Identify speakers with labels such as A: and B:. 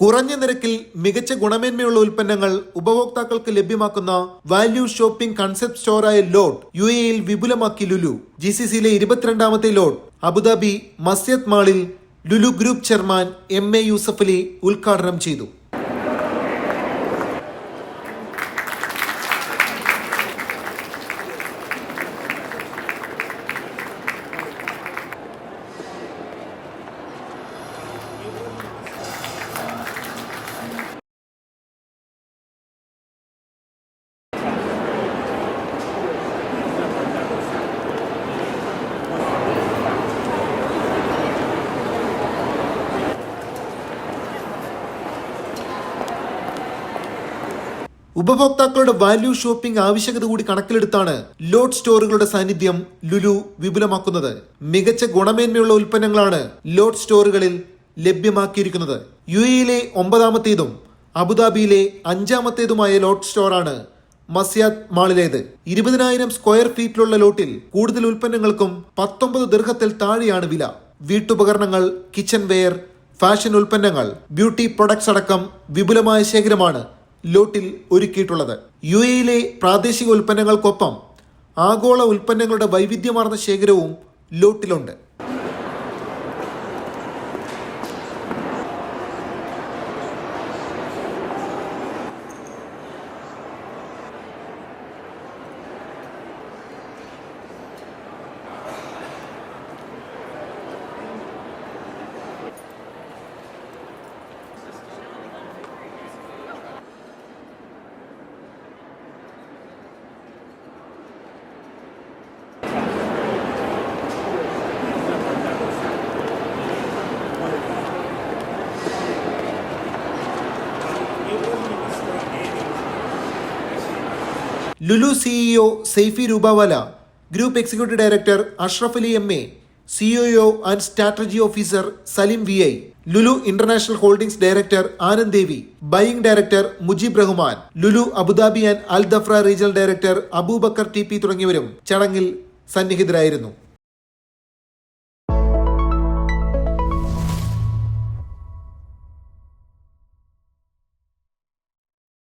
A: കുറഞ്ഞ നിരക്കിൽ മികച്ച ഗുണമേന്മയുള്ള ഉൽപ്പന്നങ്ങൾ ഉപഭോക്താക്കൾക്ക് ലഭ്യമാക്കുന്ന വാല്യൂ ഷോപ്പിംഗ് കൺസെപ്റ്റ് സ്റ്റോറായ ലോഡ് യു എയിൽ വിപുലമാക്കി ലുലു. ജി സി സിയിലെ ഇരുപത്തിരണ്ടാമത്തെ ലോഡ്. അബുദാബി മസ്യദ് മാളിൽ Lulu group chairman M A Yusuffali ഉദ്ഘാടനം ചെയ്തു. ഉപഭോക്താക്കളുടെ വാല്യൂ ഷോപ്പിംഗ് ആവശ്യകത കൂടി കണക്കിലെടുത്താണ് ലോഡ് സ്റ്റോറുകളുടെ സാന്നിധ്യം ലുലു വിപുലമാക്കുന്നത്. മികച്ച ഗുണമേന്മയുള്ള ഉൽപ്പന്നങ്ങളാണ് ലോഡ് സ്റ്റോറുകളിൽ ലഭ്യമാക്കിയിരിക്കുന്നത്. യു എയിലെ ഒമ്പതാമത്തേതും അബുദാബിയിലെ അഞ്ചാമത്തേതുമായ ലോഡ് സ്റ്റോറാണ് മസ്യാദ് മാളിലേത്. ഇരുപതിനായിരം സ്ക്വയർ ഫീറ്റിലുള്ള ലോട്ടിൽ കൂടുതൽ ഉൽപ്പന്നങ്ങൾക്കും പത്തൊമ്പത് ദീർഘത്തിൽ താഴെയാണ് വില. വീട്ടുപകരണങ്ങൾ കിച്ചൺ വെയർ ഫാഷൻ ഉൽപ്പന്നങ്ങൾ ബ്യൂട്ടി പ്രൊഡക്ട്സ് അടക്കം വിപുലമായ ശേഖരമാണ് ലോട്ടിൽ ഒരുക്കിയിട്ടുള്ളത്. യു എയിലെ പ്രാദേശിക ഉൽപ്പന്നങ്ങൾക്കൊപ്പം ആഗോള ഉൽപ്പന്നങ്ങളുടെ വൈവിധ്യമാർന്ന ശേഖരവും ലോട്ടിലുണ്ട്. Lulu CEO Saifee Rupawala group executive director Ashraf Ali M A COO and strategy officer Salim V I Lulu international holdings director Anand Devi buying director Mujeeb Rahman Lulu Abu Dhabi and Al Dhafra regional director Abubacker T P തുടങ്ങിയവരും ചടങ്ങിൽ സന്നിഹിതരായിരുന്നു.